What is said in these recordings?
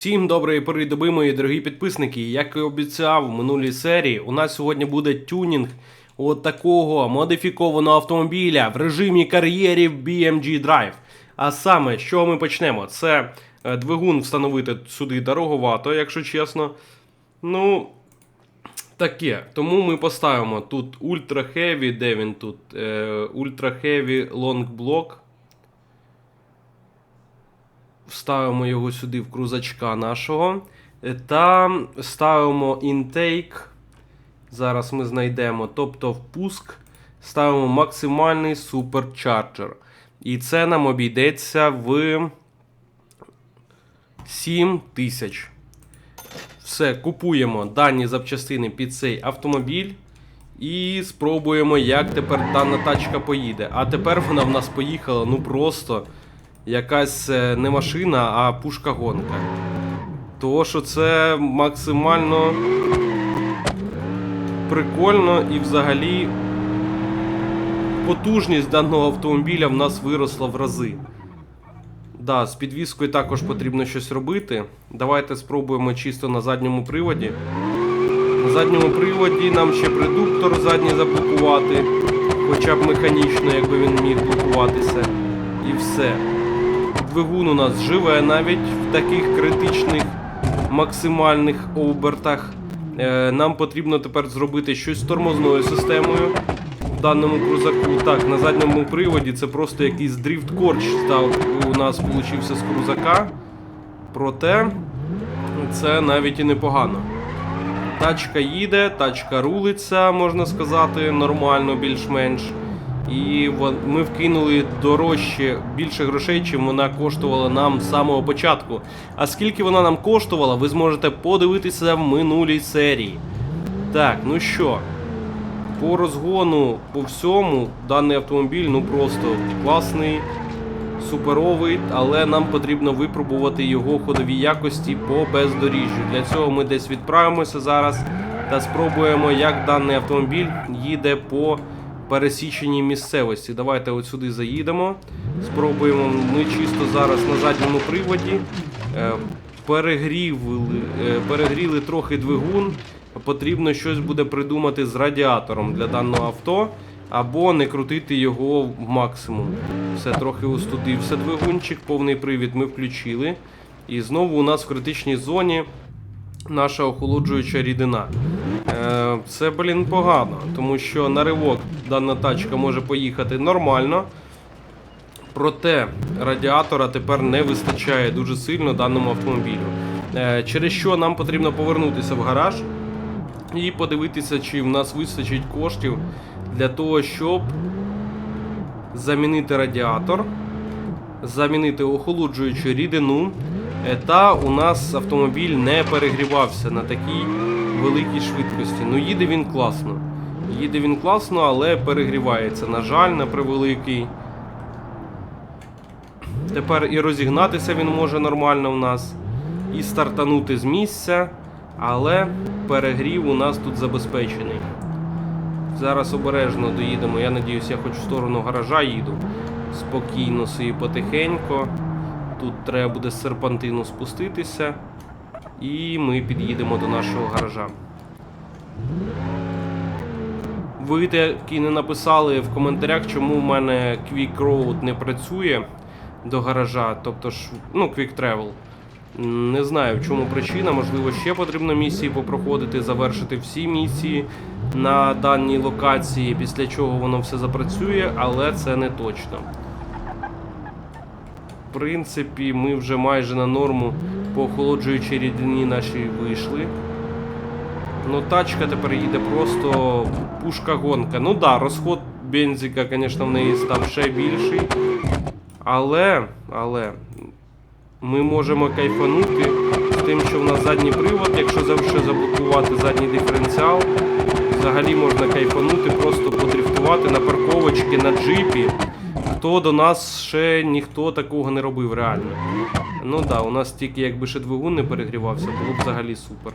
Всім доброї пори доби, мої дорогі підписники. Як і обіцяв в минулій серії, у нас сьогодні буде тюнінг от такого модифікованого автомобіля в режимі кар'єрів BMG Drive. А саме, чого ми почнемо? Це е, двигун встановити сюди дороговато, якщо чесно. Ну, таке. Тому ми поставимо тут Ultra Heavy, де він тут? Е, Ultra Heavy Long Block. Вставимо його сюди в крузачка нашого. Е, Та ставимо інтейк. Зараз ми знайдемо. Тобто впуск. Ставимо максимальний суперчарджер. І це нам обійдеться в 7 тисяч. Все, купуємо дані запчастини під цей автомобіль. І спробуємо, як тепер дана тачка поїде. А тепер вона в нас поїхала, ну просто якась е, не машина, а пушка-гонка. Того, що це максимально прикольно і взагалі потужність даного автомобіля в нас виросла в рази. Да, з підвіскою також потрібно щось робити. Давайте спробуємо чисто на задньому приводі. На задньому приводі нам ще редуктор задній заблокувати, хоча б механічно, якби він міг блокуватися. І все. Двигун у нас живе навіть в таких критичних максимальних обертах. Е, нам потрібно тепер зробити щось з тормозною системою в даному крузаку. Так, на задньому приводі це просто якийсь дріфт корч став у нас получився з крузака. Проте це навіть і непогано. Тачка їде, тачка рулиться, можна сказати, нормально, більш-менш. І ми вкинули дорожче більше грошей, чим вона коштувала нам з самого початку. А скільки вона нам коштувала, ви зможете подивитися в минулій серії. Так, ну що, по розгону, по всьому, даний автомобіль ну просто класний, суперовий, але нам потрібно випробувати його ходові якості по бездоріжжю. Для цього ми десь відправимося зараз та спробуємо, як даний автомобіль їде по пересіченій місцевості. Давайте от сюди заїдемо. Спробуємо. Ми чисто зараз на задньому приводі. Е, Перегріли, е, перегріли трохи двигун. Потрібно щось буде придумати з радіатором для даного авто. Або не крутити його в максимум. Все трохи устудився двигунчик, повний привід ми включили. І знову у нас в критичній зоні наша охолоджуюча рідина. Е, це, блін, погано, тому що на ривок дана тачка може поїхати нормально. Проте радіатора тепер не вистачає дуже сильно даному автомобілю. Е, через що нам потрібно повернутися в гараж і подивитися, чи в нас вистачить коштів для того, щоб замінити радіатор, замінити охолоджуючу рідину. Е, Та у нас автомобіль не перегрівався на такій великій швидкості. Ну, їде він класно. Їде він класно, але перегрівається. На жаль, на превеликий. Тепер і розігнатися він може нормально в нас, і стартанути з місця, але перегрів у нас тут забезпечений. Зараз обережно доїдемо. Я надіюсь, я хоч в сторону гаража їду. Спокійно собі потихенько. Тут треба буде з серпантину спуститися. І ми під'їдемо до нашого гаража. Ви таки не написали в коментарях, чому в мене Quick Road не працює до гаража, тобто ж, ну, Quick Travel. Не знаю, в чому причина. Можливо, ще потрібно місії попроходити, завершити всі місії на даній локації, після чого воно все запрацює, але це не точно. В принципі, ми вже майже на норму по охолоджуючій рідині нашій вийшли. Ну, тачка тепер їде просто пушка-гонка. Ну да, розход бензика, звісно, в неї став ще більший. Але, але ми можемо кайфанути тим, що в нас задній привод, якщо завжди заблокувати задній диференціал, взагалі можна кайфанути, просто подрифтувати на парковочки, на джипі. То до нас ще ніхто такого не робив реально. Ну да, у нас тільки якби ще двигун не перегрівався, було б взагалі супер.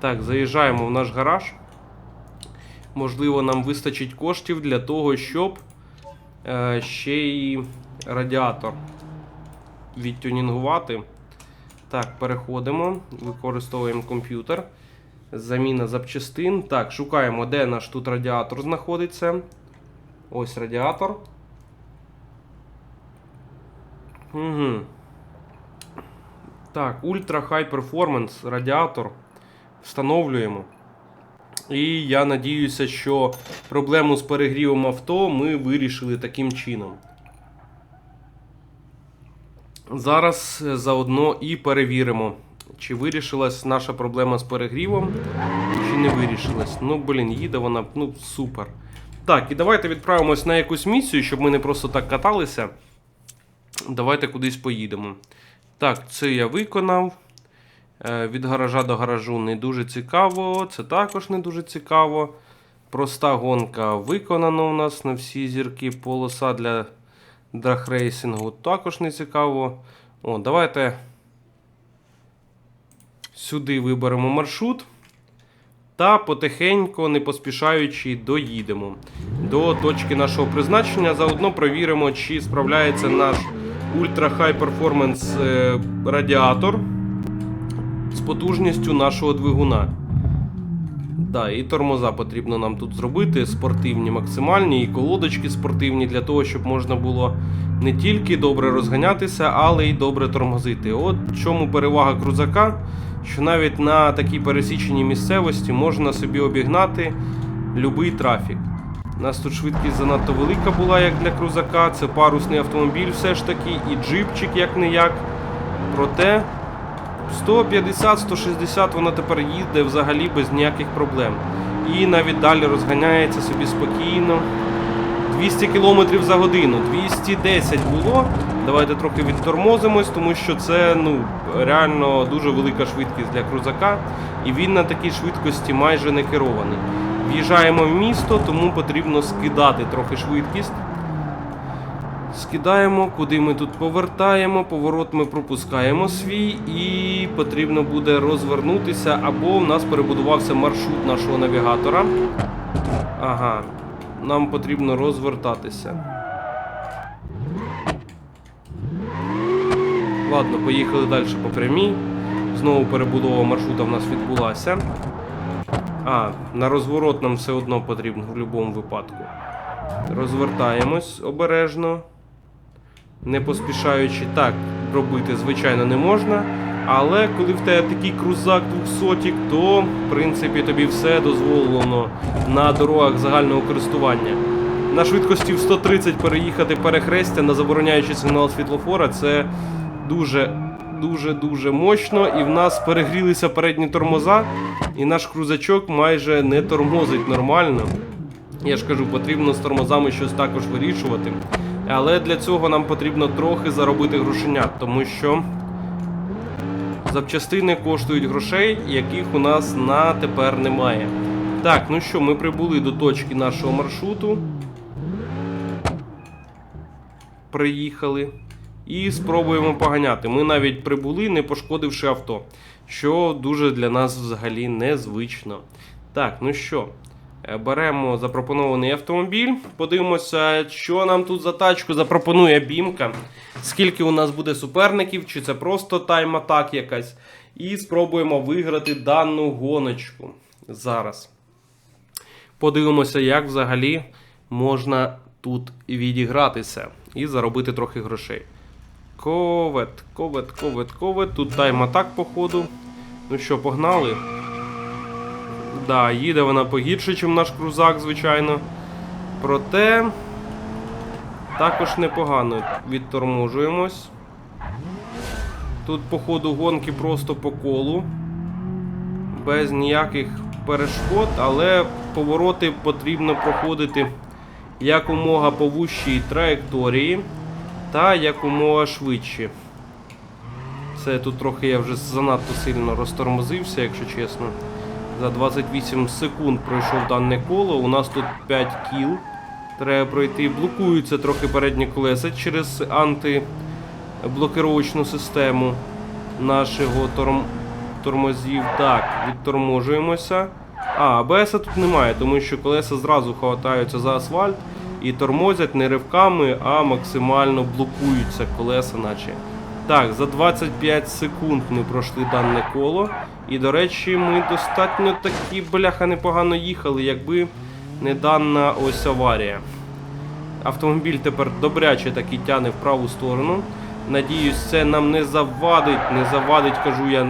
Так, заїжджаємо в наш гараж. Можливо, нам вистачить коштів для того, щоб е, ще й радіатор відтюнінгувати. Так, переходимо, використовуємо комп'ютер. Заміна запчастин. Так, шукаємо, де наш тут радіатор знаходиться. Ось радіатор. Угу. Так, Ultra High Performance радіатор. Встановлюємо. І я надіюся, що проблему з перегрівом авто ми вирішили таким чином. Зараз е, заодно і перевіримо, чи вирішилась наша проблема з перегрівом, чи не вирішилась. Ну, блін, їде вона, ну, супер. Так, і давайте відправимось на якусь місію, щоб ми не просто так каталися. Давайте кудись поїдемо. Так, це я виконав. Е, Від гаража до гаражу не дуже цікаво. Це також не дуже цікаво. Проста гонка виконана у нас на всі зірки. Полоса для драгрейсингу також не цікаво. О, давайте сюди виберемо маршрут. Та потихеньку, не поспішаючи, доїдемо до точки нашого призначення. Заодно провіримо, чи справляється наш Ultra High Performance е, радіатор з потужністю нашого двигуна. Да, і тормоза потрібно нам тут зробити, спортивні максимальні, і колодочки спортивні для того, щоб можна було не тільки добре розганятися, але й добре тормозити. От в чому перевага крузака, що навіть на такій пересіченій місцевості можна собі обігнати будь-який трафік. У нас тут швидкість занадто велика була, як для крузака. Це парусний автомобіль все ж таки, і джипчик як не як. Проте 150-160 вона тепер їде взагалі без ніяких проблем. І навіть далі розганяється собі спокійно. 200 км за годину, 210 було. Давайте трохи відтормозимось, тому що це ну, реально дуже велика швидкість для крузака. І він на такій швидкості майже не керований. В'їжджаємо в місто, тому потрібно скидати трохи швидкість. Скидаємо, куди ми тут повертаємо, поворот ми пропускаємо свій, і потрібно буде розвернутися, або в нас перебудувався маршрут нашого навігатора. Ага, нам потрібно розвертатися. Ладно, поїхали далі по прямій. Знову перебудова маршрута в нас відбулася. А, на розворот нам все одно потрібно в будь-якому випадку. Розвертаємось обережно. Не поспішаючи так робити, звичайно, не можна. Але коли в тебе такий крузак 200, то в принципі тобі все дозволено на дорогах загального користування. На швидкості в 130 переїхати перехрестя на забороняючий сигнал світлофора це дуже дуже дуже мощно. І в нас перегрілися передні тормоза, і наш крузачок майже не тормозить нормально. Я ж кажу, потрібно з тормозами щось також вирішувати. Але для цього нам потрібно трохи заробити грошенят, тому що запчастини коштують грошей, яких у нас на тепер немає. Так, ну що, ми прибули до точки нашого маршруту. Приїхали. І спробуємо поганяти. Ми навіть прибули, не пошкодивши авто, що дуже для нас взагалі незвично. Так, ну що, е, беремо запропонований автомобіль, подивимося, що нам тут за тачку запропонує бімка, скільки у нас буде суперників, чи це просто тайм-атак якась. І спробуємо виграти дану гоночку зараз. Подивимося, як взагалі можна тут відігратися і заробити трохи грошей. Ковет, ковет, ковет, ковет. Тут тайм-атак, походу. Ну що, погнали? Да, їде вона погірше, ніж наш крузак, звичайно. Проте також непогано відторможуємось. Тут, по ходу гонки просто по колу. Без ніяких перешкод, але повороти потрібно проходити якомога по вущій траєкторії та якомога швидше. Це тут трохи я вже занадто сильно розтормозився, якщо чесно. За 28 секунд пройшов дане коло. У нас тут 5 кіл. Треба пройти. Блокуються трохи передні колеса через антиблокировочну систему нашого торм... тормозів. Так, відторможуємося. А, АБС тут немає, тому що колеса зразу хватаються за асфальт і тормозять не ривками, а максимально блокуються колеса, наче. Так, за 25 секунд ми пройшли дане коло. І, до речі, ми достатньо такі, бляха, непогано їхали, якби не дана ось аварія. Автомобіль тепер добряче таки тяне в праву сторону. Надіюсь, це нам не завадить, не завадить, кажу я,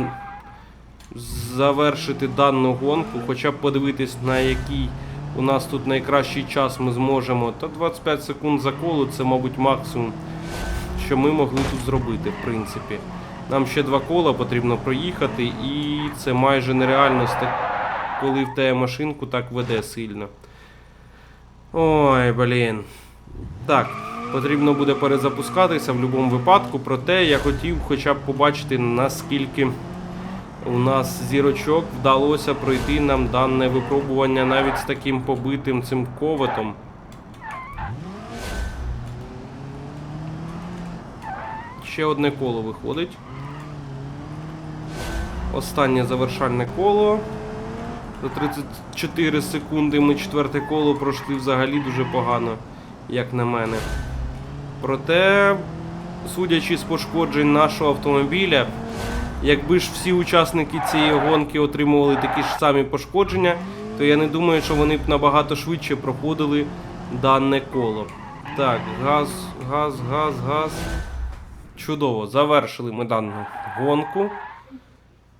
завершити дану гонку, хоча б подивитись, на який у нас тут найкращий час ми зможемо. Та 25 секунд за коло це, мабуть, максимум, що ми могли тут зробити, в принципі. Нам ще два кола потрібно проїхати, і це майже нереально, коли в тебе машинку так веде сильно. Ой, блін. Так, потрібно буде перезапускатися в будь-якому випадку, проте я хотів хоча б побачити, наскільки у нас зірочок вдалося пройти нам дане випробування навіть з таким побитим цим коветом. Ще одне коло виходить. Останнє завершальне коло. За 34 секунди ми четверте коло пройшли взагалі дуже погано, як на мене. Проте, судячи з пошкоджень нашого автомобіля, якби ж всі учасники цієї гонки отримували такі ж самі пошкодження, то я не думаю, що вони б набагато швидше проходили дане коло. Так, газ, газ, газ, газ. Чудово, завершили ми дану гонку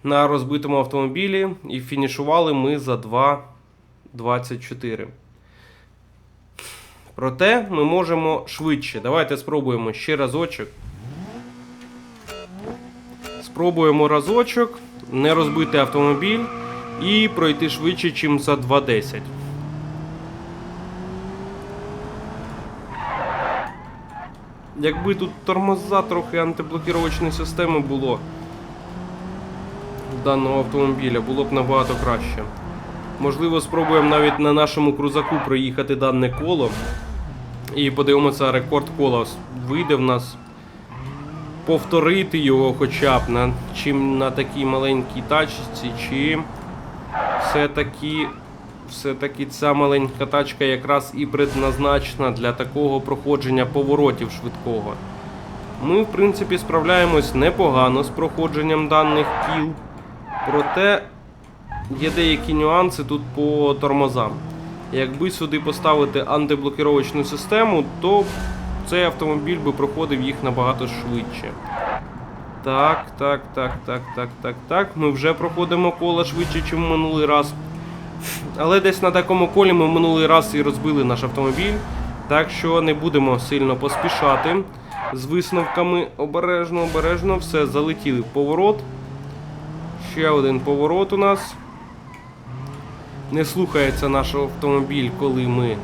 на розбитому автомобілі і фінішували ми за 2.24. Проте ми можемо швидше. Давайте спробуємо ще разочок. Спробуємо разочок, не розбити автомобіль і пройти швидше, ніж за 2.10. Якби тут тормоза трохи антиблокіровочної системи було даного автомобіля, було б набагато краще. Можливо, спробуємо навіть на нашому крузаку проїхати дане коло. І подивимося, рекорд кола вийде в нас. Повторити його хоча б на чим на такій маленькій тачці, чи все-таки все-таки ця маленька тачка якраз і предназначена для такого проходження поворотів швидкого. Ми, в принципі, справляємось непогано з проходженням даних кіл. Проте є деякі нюанси тут по тормозам. Якби сюди поставити антиблокіровочну систему, то цей автомобіль би проходив їх набагато швидше. Так, так, так, так, так, так, так. Ми вже проходимо коло швидше, ніж минулий раз. Але десь на такому колі ми минулий раз і розбили наш автомобіль. Так що не будемо сильно поспішати з висновками. Обережно, обережно, все, залетіли в поворот. Ще один поворот у нас. Не слухається наш автомобіль, коли ми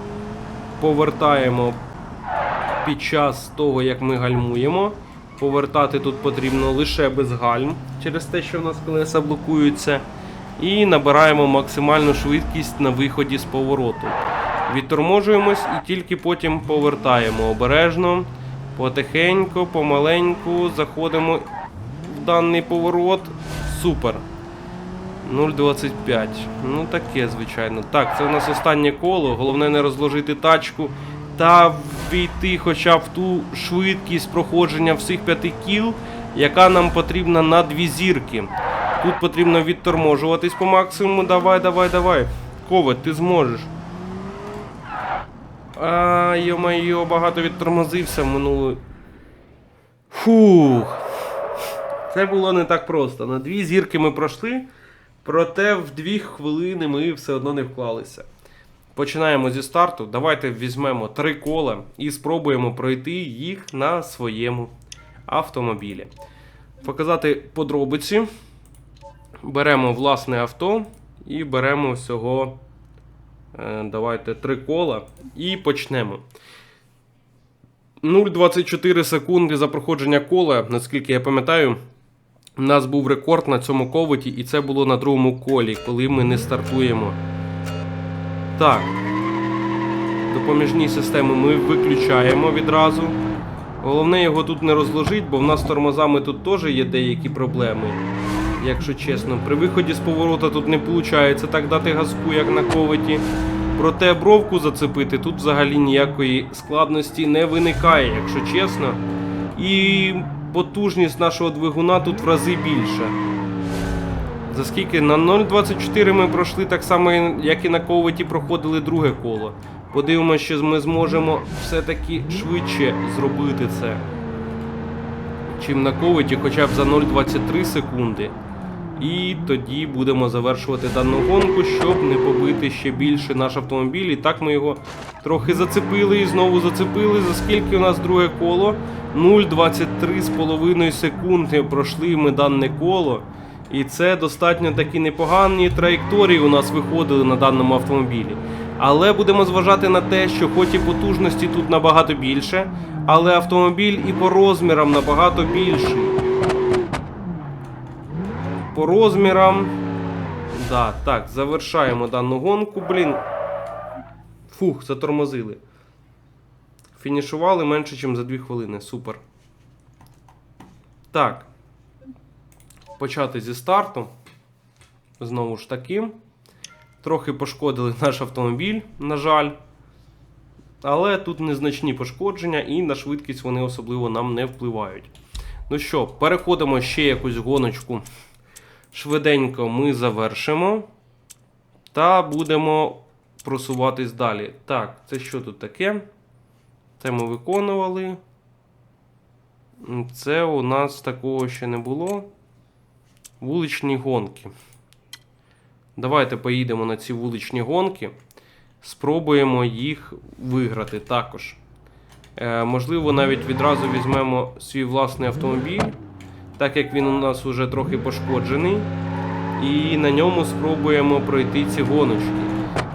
повертаємо під час того, як ми гальмуємо. Повертати тут потрібно лише без гальм через те, що в нас колеса блокуються. І набираємо максимальну швидкість на виході з повороту. Відторможуємось і тільки потім повертаємо обережно, потихеньку, помаленьку заходимо в даний поворот. Супер. 0,25. Ну таке, звичайно. Так, це у нас останнє коло. Головне не розложити тачку та війти хоча б в ту швидкість проходження всіх п'яти кіл, яка нам потрібна на дві зірки. Тут потрібно відторможуватись по максимуму. Давай, давай, давай. Ковет, ти зможеш. А, йо-майо, багато відтормозився минулий. Фух. Це було не так просто. На дві зірки ми пройшли, проте в дві хвилини ми все одно не вклалися. Починаємо зі старту. Давайте візьмемо три кола і спробуємо пройти їх на своєму автомобілі. Показати подробиці. Беремо власне авто і беремо всього. е, Давайте три кола і почнемо. 0,24 секунди за проходження кола, наскільки я пам'ятаю, у нас був рекорд на цьому ковиті, і це було на другому колі, коли ми не стартуємо. Так. Допоміжні системи ми виключаємо відразу. Головне його тут не розложити, бо в нас з тормозами тут теж є деякі проблеми. Якщо чесно, при виході з поворота тут не виходить так дати газку, як на ковиті. Проте бровку зацепити тут взагалі ніякої складності не виникає, якщо чесно. І потужність нашого двигуна тут в рази більша. За скільки? На 0.24 ми пройшли так само, як і на ковиті проходили друге коло. Подивимося, що ми зможемо все-таки швидше зробити це. Чим на ковиті, хоча б за 0.23 секунди. І тоді будемо завершувати дану гонку, щоб не побити ще більше наш автомобіль. І так ми його трохи зацепили і знову зацепили. За скільки у нас друге коло? 0,23,5 секунди пройшли ми дане коло. І це достатньо такі непогані траєкторії у нас виходили на даному автомобілі. Але будемо зважати на те, що хоч і потужності тут набагато більше, але автомобіль і по розмірам набагато більший. По розмірам. Да, так, завершаємо дану гонку, блін. Фух, затормозили. Фінішували менше, ніж за 2 хвилини. Супер. Так. Почати зі старту. Знову ж таки. Трохи пошкодили наш автомобіль, на жаль. Але тут незначні пошкодження, і на швидкість вони особливо нам не впливають. Ну що, переходимо ще якусь гоночку. Швиденько ми завершимо. Та будемо просуватись далі. Так, це що тут таке? Це ми виконували. Це у нас такого ще не було. Вуличні гонки. Давайте поїдемо на ці вуличні гонки. Спробуємо їх виграти також. Е, можливо, навіть відразу візьмемо свій власний автомобіль, так як він у нас уже трохи пошкоджений. І на ньому спробуємо пройти ці гоночки.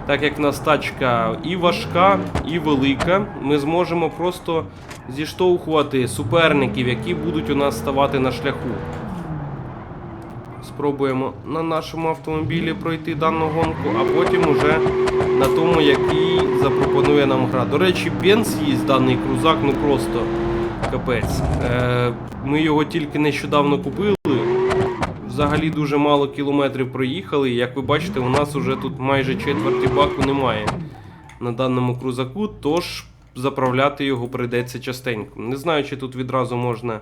Так як в нас тачка і важка, і велика, ми зможемо просто зіштовхувати суперників, які будуть у нас ставати на шляху. Спробуємо на нашому автомобілі пройти дану гонку, а потім уже на тому, який запропонує нам гра. До речі, бенз їсть даний крузак, ну просто капець. Е, ми його тільки нещодавно купили. Взагалі дуже мало кілометрів проїхали. Як ви бачите, у нас уже тут майже четверті баку немає на даному крузаку, тож заправляти його прийдеться частенько. Не знаю, чи тут відразу можна.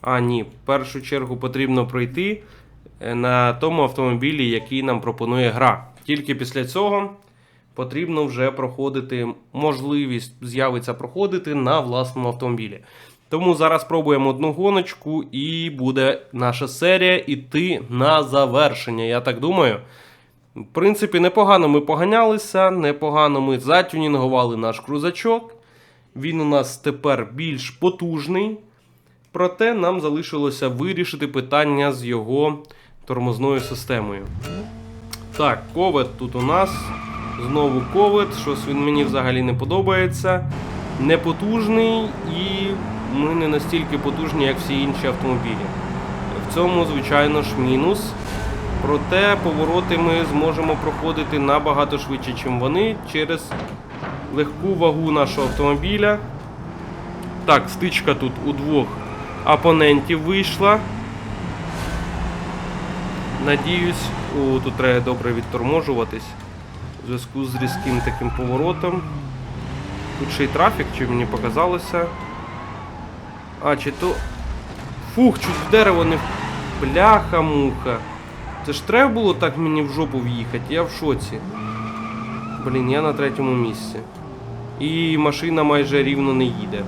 А, ні, в першу чергу потрібно пройти на тому автомобілі, який нам пропонує гра. Тільки після цього потрібно вже проходити, можливість з'явиться проходити на власному автомобілі. Тому зараз спробуємо одну гоночку, і буде наша серія іти на завершення. Я так думаю. В принципі, непогано ми поганялися, непогано ми затюнінгували наш крузачок. Він у нас тепер більш потужний. Проте нам залишилося вирішити питання з його тормозною системою. Так, ковет тут у нас. Знову ковет. Щось він мені взагалі не подобається. Непотужний і ми не настільки потужні, як всі інші автомобілі. В цьому, звичайно ж, мінус. Проте повороти ми зможемо проходити набагато швидше, ніж вони, через легку вагу нашого автомобіля. Так, стичка тут у двох опонентів вийшла. Надіюсь, о, тут треба добре відторможуватись в зв'язку з різким таким поворотом. Тут ще й трафік, чи мені показалося. А, чи то. Фух, чуть в дерево не. Бляха-муха. Це ж треба було так мені в жопу в'їхати, я в шоці. Блін, я на третьому місці. І машина майже рівно не їде.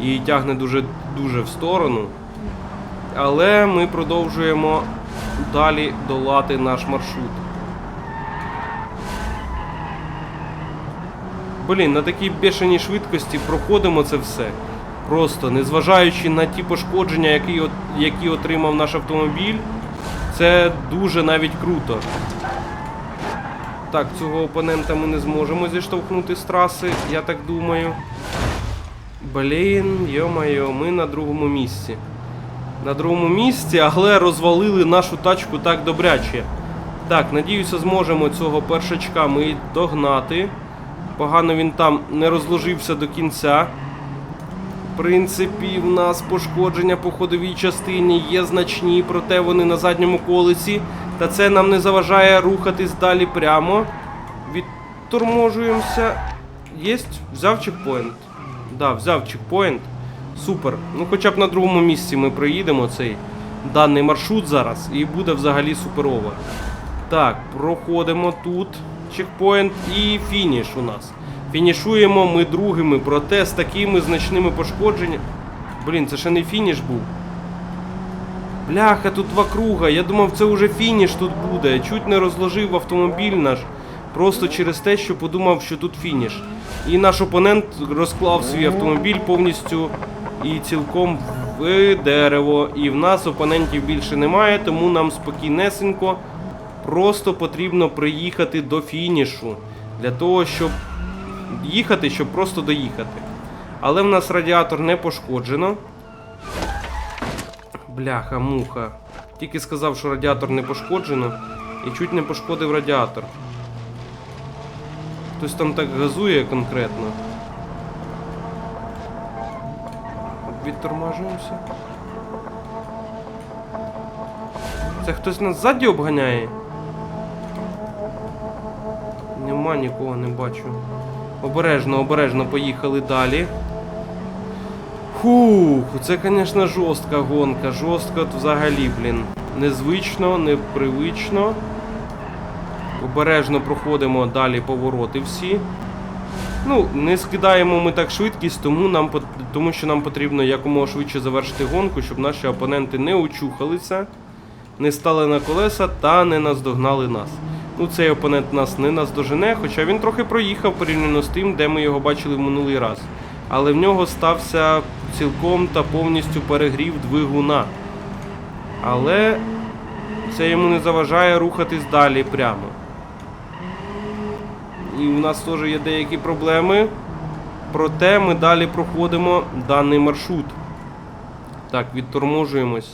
І тягне дуже дуже в сторону. Але ми продовжуємо далі долати наш маршрут. Блін, на такій бешеній швидкості проходимо це все. Просто незважаючи на ті пошкодження, які, які отримав наш автомобіль, це дуже навіть круто. Так, цього опонента ми не зможемо зіштовхнути з траси, я так думаю. Блін, йо-майо, ми на другому місці. На другому місці, але розвалили нашу тачку так добряче. Так, надіюся, зможемо цього першачка ми догнати. Погано він там не розложився до кінця. В принципі, в нас пошкодження по ходовій частині є значні, проте вони на задньому колесі. Та це нам не заважає рухатись далі прямо. Відторможуємося. Єсть, взяв чекпоінт. Да, взяв чекпоінт. Супер. Ну хоча б на другому місці ми проїдемо цей даний маршрут зараз і буде взагалі суперово. Так, проходимо тут чекпоінт і фініш у нас. Фінішуємо ми другими, проте з такими значними пошкодженнями. Блін, це ще не фініш був. Бляха, тут два круга. Я думав, це вже фініш тут буде. Чуть не розложив автомобіль наш. Просто через те, що подумав, що тут фініш. І наш опонент розклав свій автомобіль повністю і цілком в дерево. І в нас опонентів більше немає, тому нам спокійнесенько просто потрібно приїхати до фінішу. Для того, щоб їхати, щоб просто доїхати. Але в нас радіатор не пошкоджено. Бляха, муха. Тільки сказав, що радіатор не пошкоджено, і чуть не пошкодив радіатор. Хтось там так газує конкретно. Відтормажуємося. Це хтось нас ззаді обганяє? Нема нікого, не бачу. Обережно, обережно поїхали далі. Фух, це, звісно, жорстка гонка. Жорстка взагалі, блін. Незвично, непривично. Обережно проходимо далі повороти всі. Ну, не скидаємо ми так швидкість, тому, нам, тому що нам потрібно якомога швидше завершити гонку, щоб наші опоненти не очухалися, не стали на колеса та не наздогнали нас. Ну, цей опонент нас не наздожене, хоча він трохи проїхав порівняно з тим, де ми його бачили в минулий раз. Але в нього стався цілком та повністю перегрів двигуна. Але це йому не заважає рухатись далі прямо. І у нас теж є деякі проблеми. Проте ми далі проходимо даний маршрут. Так, відторможуємось.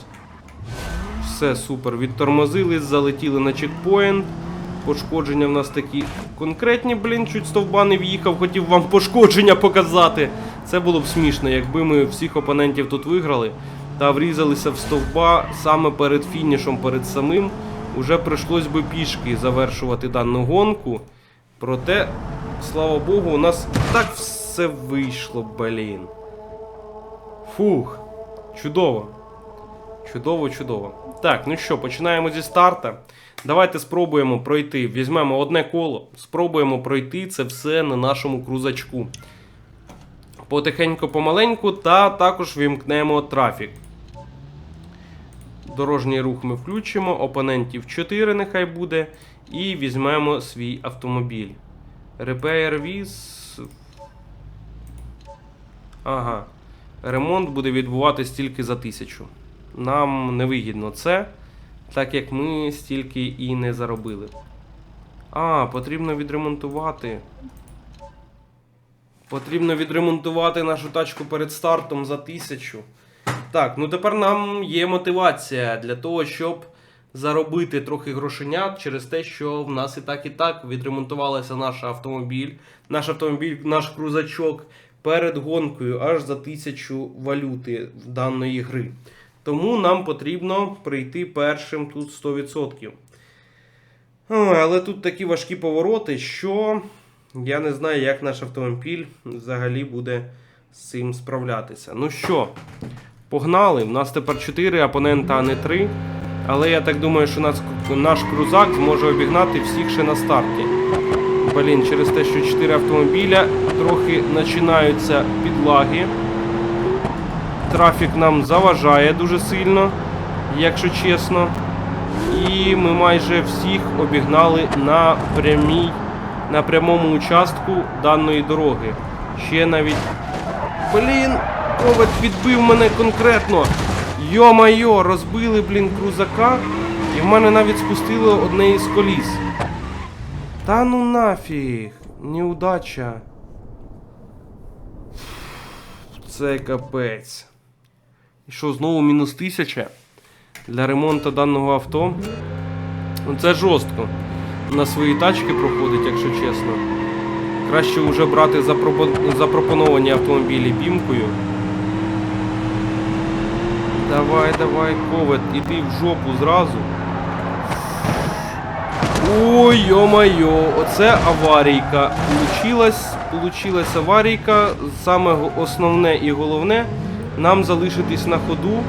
Все, супер. Відтормозились, залетіли на чекпоінт. Пошкодження в нас такі конкретні, блін, чуть стовба не в'їхав, хотів вам пошкодження показати. Це було б смішно, якби ми всіх опонентів тут виграли та врізалися в стовба саме перед фінішом, перед самим. Уже прийшлось би пішки завершувати дану гонку. Проте, слава Богу, у нас так все вийшло, блін. Фух, чудово. Чудово, чудово. Так, ну що, починаємо зі старта. Давайте спробуємо пройти. Візьмемо одне коло, спробуємо пройти це все на нашому крузачку. Потихеньку помаленьку, та також вімкнемо трафік. Дорожній рух ми включимо, опонентів 4 нехай буде. І візьмемо свій автомобіль. Repair with... Ага. Ремонт буде відбуватись тільки за тисячу. Нам невигідно це, так як ми стільки і не заробили. А, потрібно відремонтувати. Потрібно відремонтувати нашу тачку перед стартом за тисячу. Так, ну тепер нам є мотивація для того, щоб заробити трохи грошенят через те, що в нас і так і так відремонтувалася наш автомобіль, наш автомобіль, наш крузачок перед гонкою аж за тисячу валюти в даної гри. Тому нам потрібно прийти першим тут 100%. Ой, але тут такі важкі повороти, що я не знаю, як наш автомобіль взагалі буде з цим справлятися. Ну що, погнали. У нас тепер 4 опонента, а не 3. Але я так думаю, що нас, наш крузак зможе обігнати всіх ще на старті. Блін, через те, що 4 автомобіля трохи починаються підлаги. Трафік нам заважає дуже сильно, якщо чесно. І ми майже всіх обігнали на прямій, на прямому участку даної дороги. Ще навіть. Блін, ковид підбив мене конкретно. Йо-майо, розбили, блін, крузака, і в мене навіть спустило одне із коліс. Та ну нафіг, неудача. Це капець. І що, знову мінус тисяча для ремонту даного авто? Ну це жорстко. На свої тачки проходить, якщо чесно. Краще вже брати запропо- запропоновані автомобілі бімкою. Давай, давай, ковет, іди в жопу зразу. Ой, йо-майо, оце аварійка. Получилась, аварійка. Саме основне і головне, нам залишитись на ходу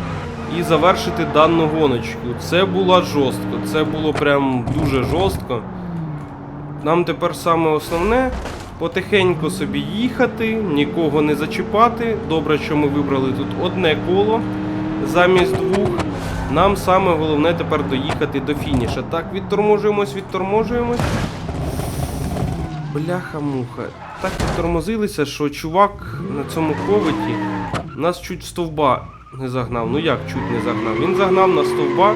і завершити дану гоночку. Це було жорстко, це було прям дуже жорстко. Нам тепер саме основне потихеньку собі їхати, нікого не зачіпати. Добре, що ми вибрали тут одне коло замість двох. Нам саме головне тепер доїхати до фініша. Так, відторможуємось, відторможуємось. Бляха-муха. Так відтормозилися, що чувак на цьому ковиті нас чуть стовба не загнав. Ну як чуть не загнав? Він загнав на стовба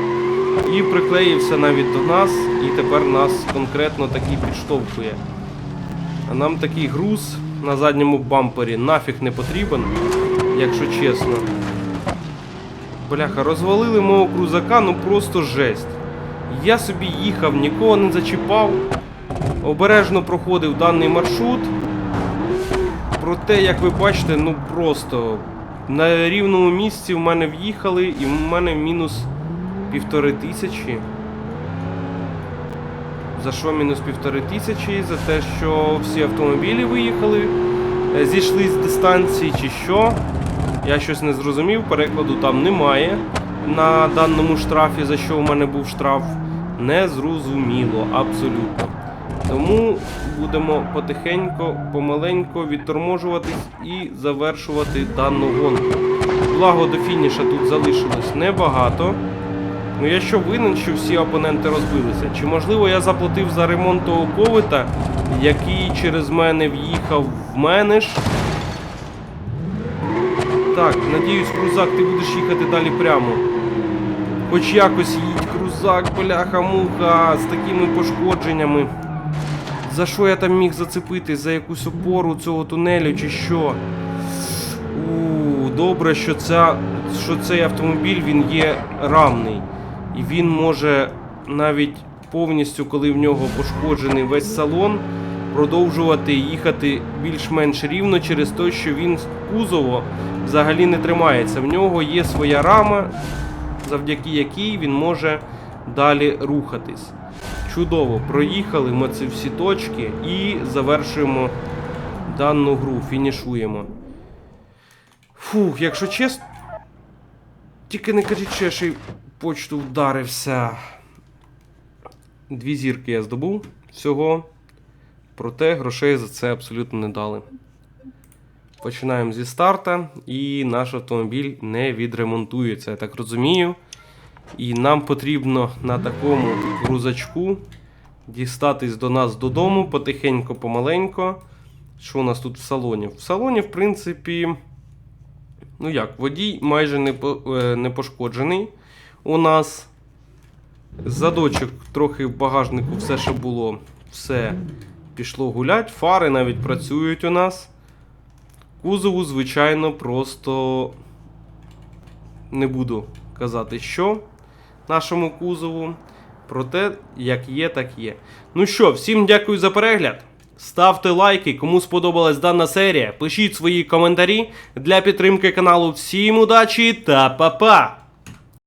і приклеївся навіть до нас, і тепер нас конкретно таки підштовхує. А нам такий груз на задньому бампері нафіг не потрібен, якщо чесно. Бляха, розвалили мого крузака, ну просто жесть. Я собі їхав, нікого не зачіпав, обережно проходив даний маршрут. Проте, як ви бачите, ну просто на рівному місці в мене в'їхали і в мене мінус півтори тисячі. За що мінус півтори тисячі? За те, що всі автомобілі виїхали, е, зійшли з дистанції чи що. Я щось не зрозумів, перекладу там немає на даному штрафі, за що у мене був штраф. Не зрозуміло, абсолютно. Тому будемо потихеньку, помаленько відторможуватись і завершувати дану гонку. Благо до фініша тут залишилось небагато. Ну я що винен, що всі опоненти розбилися? Чи можливо я заплатив за ремонт того ковита, який через мене в'їхав в мене ж? Так, надіюсь, крузак, ти будеш їхати далі прямо. Хоч якось їдь, крузак, бляха-муха, з такими пошкодженнями. За що я там міг зацепити? За якусь опору цього тунелю чи що? У, добре, що, ця, що цей автомобіль він є рамний. І він може навіть повністю, коли в нього пошкоджений весь салон, продовжувати їхати більш-менш рівно через те, що він кузово взагалі не тримається. В нього є своя рама, завдяки якій він може далі рухатись. Чудово, проїхали ми ці всі точки і завершуємо дану гру, фінішуємо. Фух, якщо чесно. Тільки не кажіть, що я ще й почту вдарився. Дві зірки я здобув всього. Проте грошей за це абсолютно не дали. Починаємо зі старта, і наш автомобіль не відремонтується, я так розумію. І нам потрібно на такому грузачку дістатись до нас додому потихеньку, помаленько. Що у нас тут в салоні? В салоні, в принципі, ну як, водій майже не, е, не пошкоджений у нас. Задочок трохи в багажнику все, що було, все пішло гулять. Фари навіть працюють у нас. Кузову, звичайно, просто не буду казати, що нашому кузову. Проте, як є, так є. Ну що, всім дякую за перегляд. Ставте лайки, кому сподобалась дана серія. Пишіть свої коментарі для підтримки каналу. Всім удачі та па-па!